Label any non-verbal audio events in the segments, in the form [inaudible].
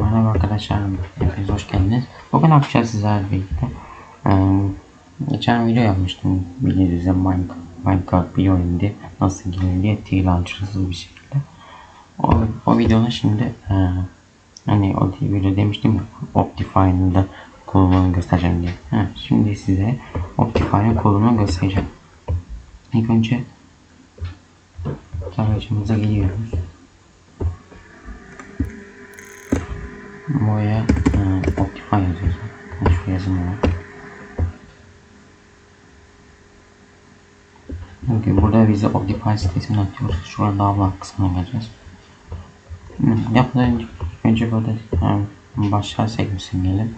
Merhaba arkadaşlar, hepiniz hoş geldiniz. Bugün yapacağız sizlerle birlikte. Ee, geçen video yapmıştım. Bildiğiniz Minecraft, Minecraft bir oyun diye nasıl girer diye T-Launcher'sız bir şekilde. O, o videoda şimdi e, hani o video demiştim ya Optifine'ın da kullanımını göstereceğim diye. Ha, şimdi size Optifine'ın kullanımını göstereceğim. İlk önce tarayıcımıza giriyoruz. Buraya e, Optifine yazıyoruz. Yani şu yazım var. Çünkü burada bize Optifine sitesini atıyoruz. Şu an daha kısmına geleceğiz. Hı, Yapmadan önce, önce burada yani başlar sekmesini diyelim.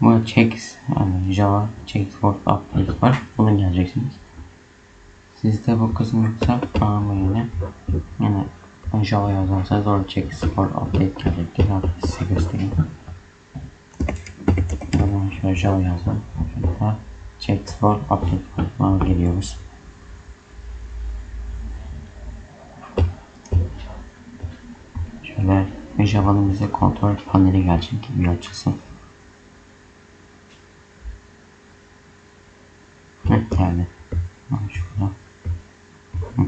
Burada checks yani Java checks for update var. Bunu geleceksiniz. Sizde bu kısım yoksa yine yani Java yazarsanız orada checks for update gelecektir. Artık size göstereyim. Hemen şöyle Java yazdım. Şurada checks for update kısmına geliyoruz. Şöyle Java'nın bize kontrol paneli gelecek bir açılsın. Heh, geldi. Şurada. Hı.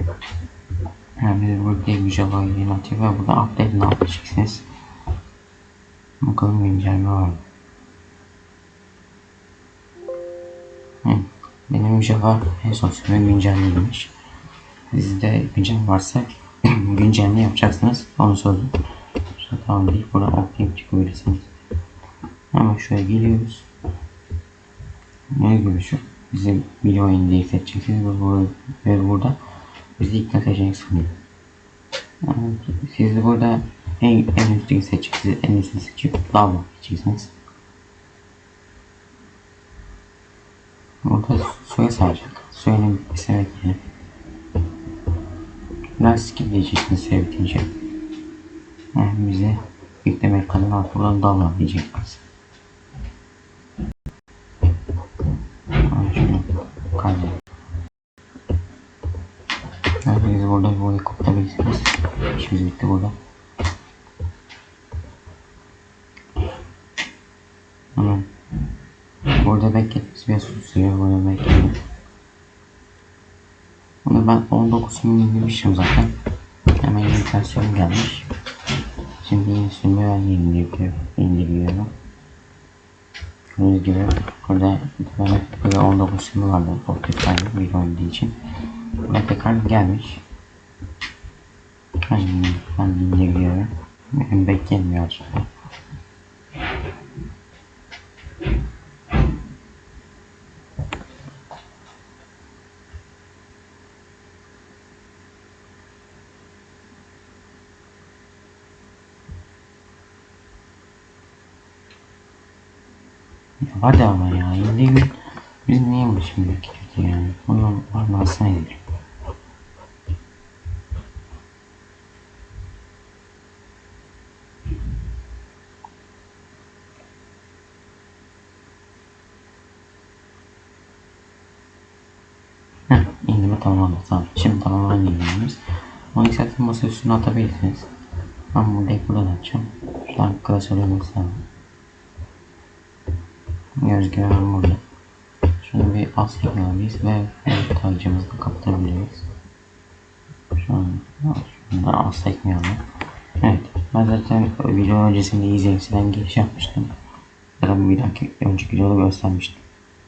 Yani bir Java yeni atıyor ve burada update ne yapacaksınız? Bakalım güncelleme var mı? Benim Java en son sürme güncellemiş. Sizde güncel varsa [clears throat] güncelleme yapacaksınız. Onu sordum. Şurada tamam deyip buradan okuyup çıkabilirsiniz. Hemen şuraya geliyoruz. Ne gibi şu? Bize bir oyun diye seçeceksiniz ve burada, bizi sunuyor. Yani siz burada en, en üstteki seçeceksiniz. En üstünü seçip lava seçeceksiniz. Burada suya saracak. Suyun bitmesine bekleyelim. Lastik diyeceksiniz suya bitince. Yani bize yükleme artık buradan dal diyeceksiniz. Herkes burada bir boyu kopyabilirsiniz. İşimiz bitti burada. Tamam. Burada bekletmesi biraz sürüyor. Burada bekleyin. Bunu ben 19 gün indirmişim zaten. Hemen versiyon gelmiş. Şimdi yeni sürümü ben indiriyorum. indiriyorum. Gördüğünüz gibi burada böyle 19 sürümü vardı. Spotify bir oynadığı için. Tekrar gelmiş. Ben, ben indiriyorum. Benim beklemiyor. Ya hadi ama ya. Biz bu şimdi kötü yani? Bunun varması nedir? Heh, indirme tamamlandı. Tamam. Şimdi tamamlanan indirmemiz. Onu zaten masa üstüne atabilirsiniz. Ben burada buradan açacağım. Şu an klasör olması lazım. Göz gören burada. Şunu bir az çekmeliyiz ve evet tacımızı kapatabiliriz. Şu an şunu da az sekmeyelim. Evet. Ben zaten video öncesinde EasyMC'den giriş yapmıştım. Zaten bir dahaki önceki videoda göstermiştim.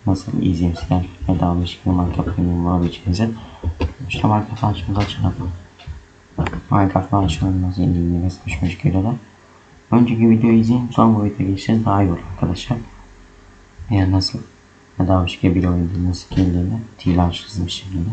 Nasıl EasyMC'den bedava bir şekilde Minecraft Premium bulabileceğinizi. İşte Minecraft açımızı açalım. Minecraft açalım nasıl indiğini göstermiş videoda. Önceki videoyu izleyin sonra bu videoya geçseniz daha iyi olur arkadaşlar. Yani nasıl bedava bir şekilde bir oyunda nasıl girdiğini bir şekilde.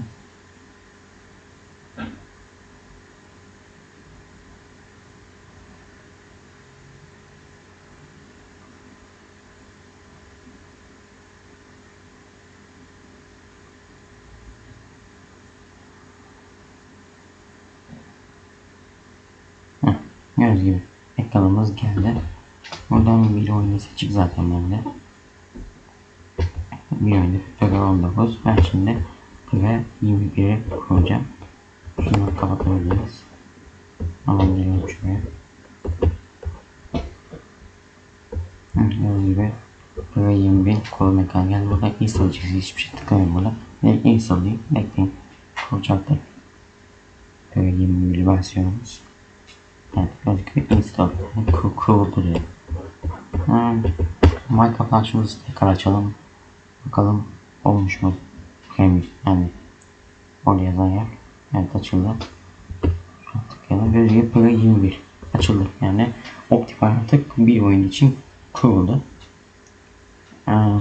Heh, Gördüğünüz gibi ekranımız geldi. Buradan bir oyunu seçip zaten bende. Bir oyunda Pega 19. Ben şimdi Pega 21'i kuracağım. Şunu kapatabiliriz. Alalım şuraya. Gördüğünüz gibi Pro 21 kolu ekran geldi. Burada install çizgi hiçbir şey tıklamayın burada. Direkt install diyeyim. Bekleyin. Kuracaktır. Pro 21 versiyonumuz. Gibi install. Kuruldu diyor. Hmm. Minecraft açımızı tekrar açalım. Bakalım olmuş mu? Henüz yani orada yazan yer. Evet açıldı. Tıklayalım. Gibi Pro 21 açıldı. Yani Optifine artık bir oyun için kuruldu. Aa,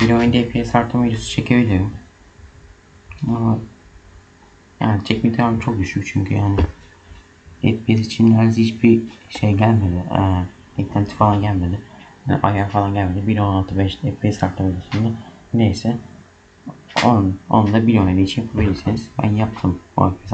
bir oyunda FPS artırma videosu çekebilirim. Ama yani teknik ihtimam çok düşük çünkü yani FPS için neredeyse hiçbir şey gelmedi. Ee, eklenti falan gelmedi. Yani ayar falan gelmedi. 1.16.5 FPS artırma videosunda neyse 10, 10'da bir oynadığı için yapabilirsiniz. Ben yaptım o FPS